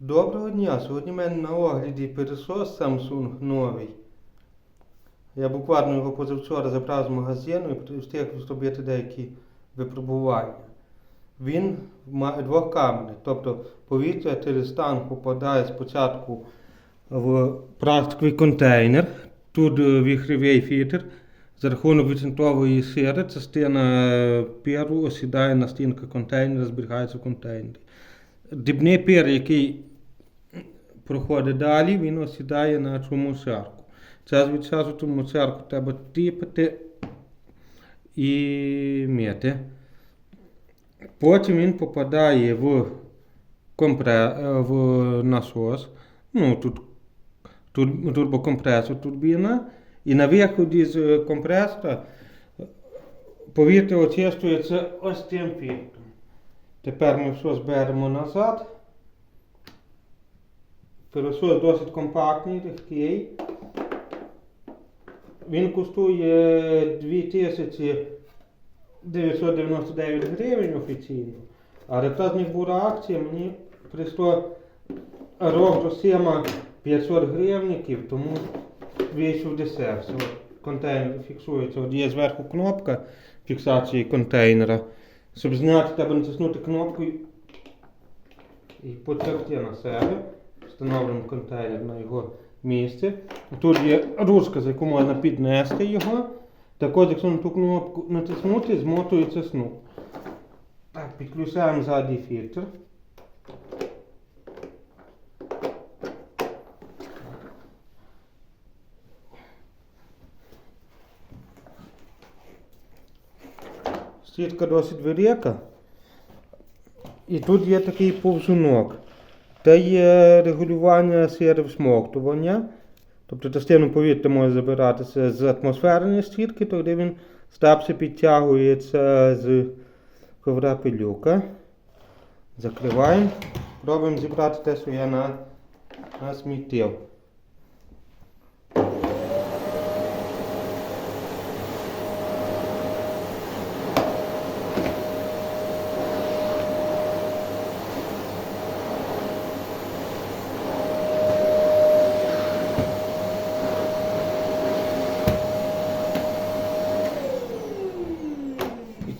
Доброго дня! Сьогодні в мене на огляді пилосос Samsung новий. Я буквально його позавчора забрав з магазину і встиг зробити деякі випробування. Він має двокамерний, тобто повітря через танк попадає спочатку в пластиковий контейнер, тут е, віхровий фільтр. За рахунок відцентрової сири частина е, перу осідає на стінку контейнера, зберігається в контейнері. Дрібний пір, який проходить далі, він осідає на цю мусарку. Час від часу цю мусарку треба типати і мити. Потім він попадає в, компре... в насос. Ну, тут, тут турбокомпресор турбіна. І на виході з компресора повітря очистується ось цим фільтром. Тепер ми все зберемо назад. Пилосос досить компактний, легкий. Він коштує 2999 гривень офіційно. Але та з них акція, мені прийшло до сима 500 гривників, тому вийшов десерт. Контейнер фіксується. От є зверху кнопка фіксації контейнера. Щоб зняти, треба натиснути кнопку і- потягти на себе. Встановлюємо контейнер на його місце. Тут є ручка, за яку можна піднести його. Також, якщо на ту кнопку натиснути, змотується сну. Так, підключаємо задній фільтр. Сітка досить велика. І тут є такий повзунок. Це є регулювання сили всмоктування. Тобто частину повітря може забиратися з атмосферної сітки, тоді він слабше підтягується з ковра пилюка. Закриваємо. Пробуємо зібрати те, що я на, насмітив. І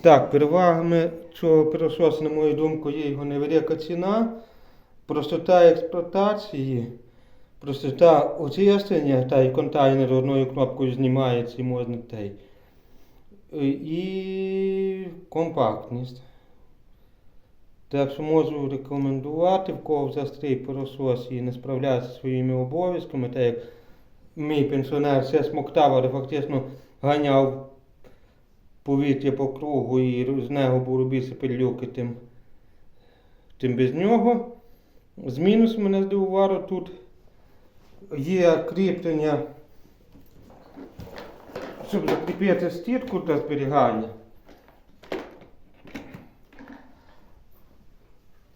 так, перевагами цього пилососу, на мою думку, є його невелика ціна, простота експлуатації, простота очищення, та й контейнер одною кнопкою знімається і можна той. І компактність. Так що можу рекомендувати, в кого застрій пилосос і не справляється зі своїми обов'язками, так як мій пенсіонер все смоктав, але фактично ганяв повітря по кругу і з нього було більше пилюки, тим, тим без нього. З мінус мене здивувало тут є кріплення, щоб закріпити стірку та зберігання.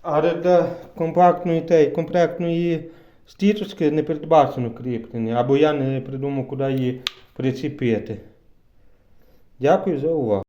Але для компактної та й комплектної стічки не передбачено кріплення, або я не придумав, куди її причепити. Дякую за увагу.